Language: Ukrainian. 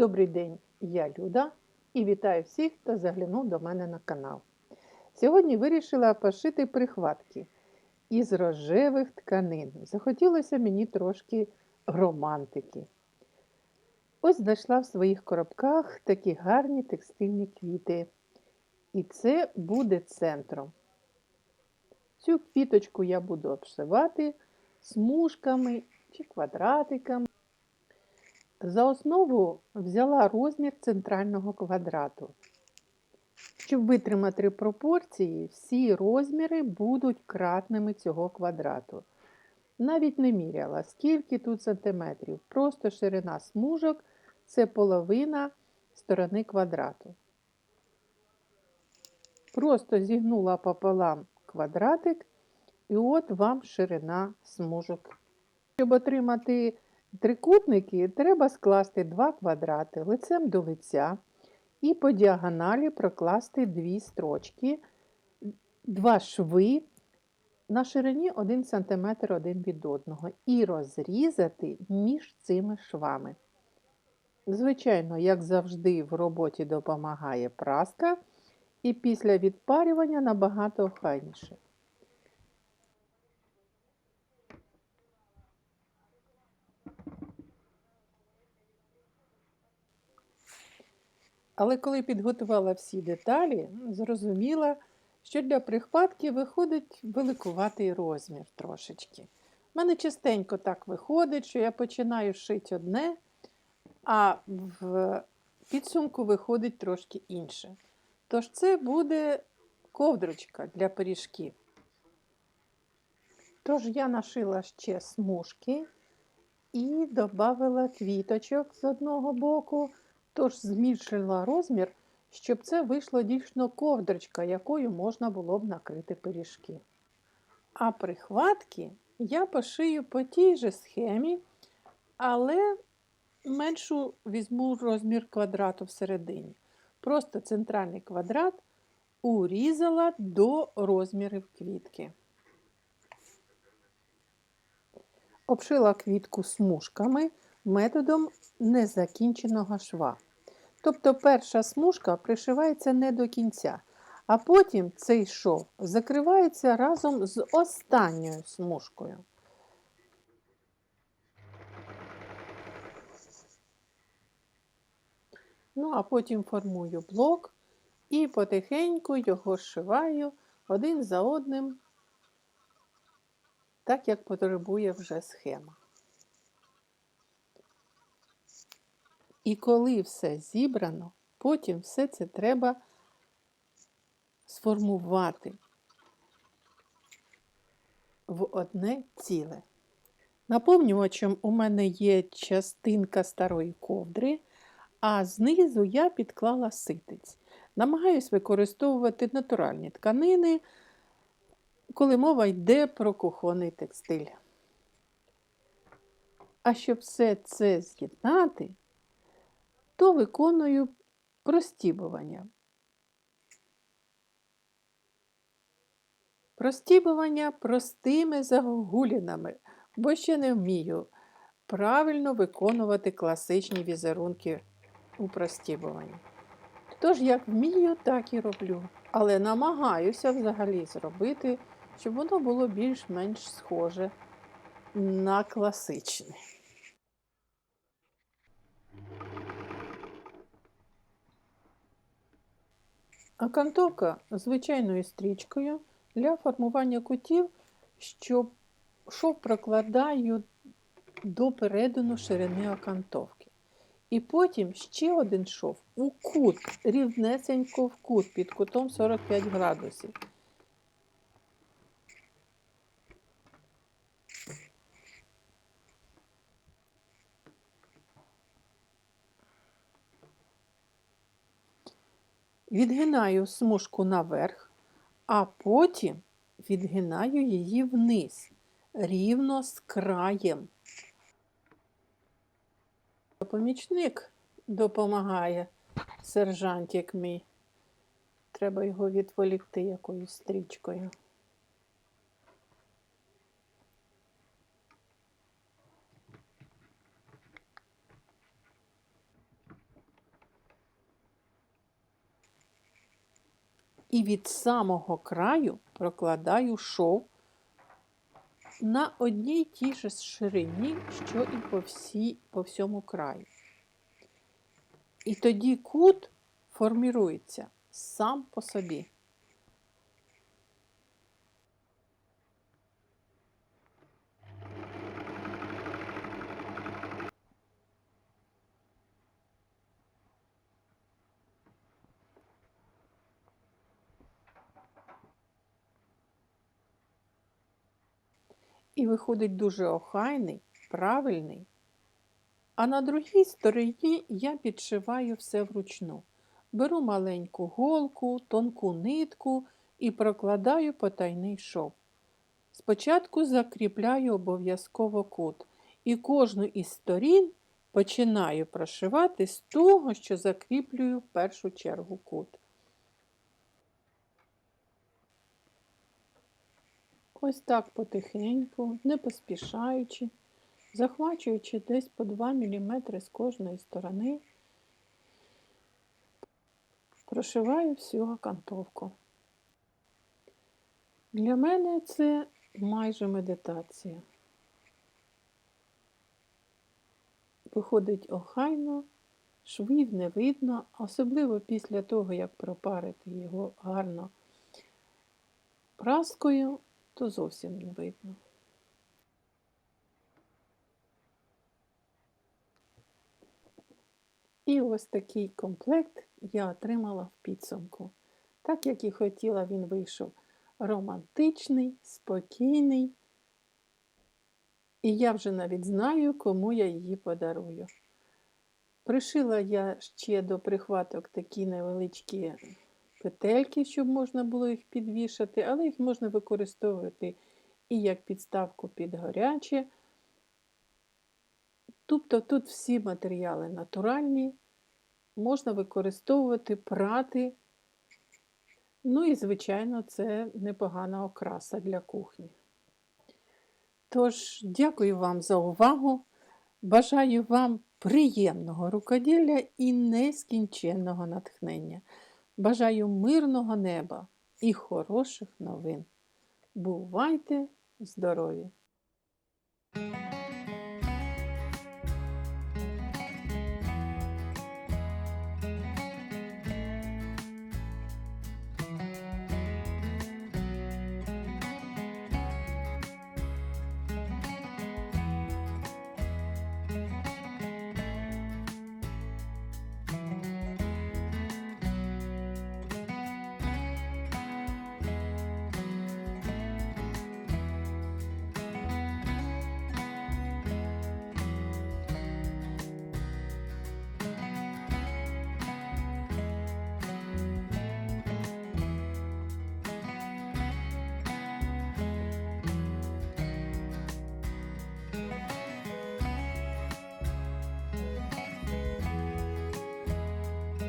Добрий день, я Люда і вітаю всіх, хто заглянув до мене на канал. Сьогодні вирішила пошити прихватки із рожевих тканин. Захотілося мені трошки романтики. Ось знайшла в своїх коробках такі гарні текстильні квіти. І це буде центром. Цю квіточку я буду обшивати смужками чи квадратиками. За основу взяла розмір центрального квадрату. Щоб витримати пропорції, всі розміри будуть кратними цього квадрату. Навіть не міряла, скільки тут сантиметрів. Просто ширина смужок це половина сторони квадрату. Просто зігнула пополам квадратик, і от вам ширина смужок. Щоб отримати трикутники, треба скласти два квадрати лицем до лиця і по діагоналі прокласти дві строчки, два шви на ширині 1 см один від одного і розрізати між цими швами. Звичайно, як завжди, в роботі допомагає праска, і після відпарювання набагато охайніше. Але коли підготувала всі деталі, зрозуміла, що для прихватки виходить великуватий розмір трошечки. У мене частенько так виходить, що я починаю шити одне, а в підсумку виходить трошки інше. Тож це буде ковдрочка для пиріжків. Тож я нашила ще смужки і додала квіточок з одного боку. Тож змішала розмір, щоб це вийшло дійсно ковдрочка, якою можна було б накрити пиріжки. А прихватки я пошию по тій же схемі, але меншу візьму розмір квадрату всередині. Просто центральний квадрат урізала до розмірів квітки. Обшила квітку смужками методом незакінченого шва. Тобто перша смужка пришивається не до кінця, а потім цей шов закривається разом з останньою смужкою. Ну, а потім формую блок і потихеньку його зшиваю один за одним, так як потребує вже схема. І коли все зібрано, потім все це треба сформувати в одне ціле. Наповнювачем у мене є частинка старої ковдри, а знизу я підклала ситиць. Намагаюсь використовувати натуральні тканини, коли мова йде про кухонний текстиль. А щоб все це з'єднати, то виконую простібування. Простібування простими загогулінами, бо ще не вмію правильно виконувати класичні візерунки у простібуванні. Тож, як вмію, так і роблю. Але намагаюся взагалі зробити, щоб воно було більш-менш схоже на класичне. Окантовка звичайною стрічкою для формування кутів, щоб шов прокладаю до передину ширини окантовки. І потім ще один шов у кут, рівнесенько в кут під кутом 45 градусів. Відгинаю смужку наверх, а потім відгинаю її вниз, рівно з краєм. Помічник допомагає сержантик мій. Треба його відволікти якоюсь стрічкою. І від самого краю прокладаю шов на одній тій же ширині, що і по, всій, по всьому краю. І тоді кут формірується сам по собі. І виходить дуже охайний, правильний. А на другій стороні я підшиваю все вручну. Беру маленьку голку, тонку нитку і прокладаю потайний шов. Спочатку закріпляю обов'язково кут, і кожну із сторін починаю прошивати з того, що закріплюю в першу чергу кут. Ось так потихеньку, не поспішаючи, захвачуючи десь по 2 мм з кожної сторони, прошиваю всю окантовку. Для мене це майже медитація. Виходить охайно, швів не видно, особливо після того, як пропарити його гарно праскою, то зовсім не видно. І ось такий комплект я отримала в підсумку. Так як і хотіла, він вийшов романтичний, спокійний. І я вже навіть знаю, кому я її подарую. Пришила я ще до прихваток такі невеличкі петельки, щоб можна було їх підвішати, але їх можна використовувати і як підставку під гаряче. Тобто тут всі матеріали натуральні, можна використовувати прати. Ну і, звичайно, це непогана окраса для кухні. Тож, дякую вам за увагу. Бажаю вам приємного рукоділля і нескінченного натхнення. Бажаю мирного неба і хороших новин. Бувайте здорові!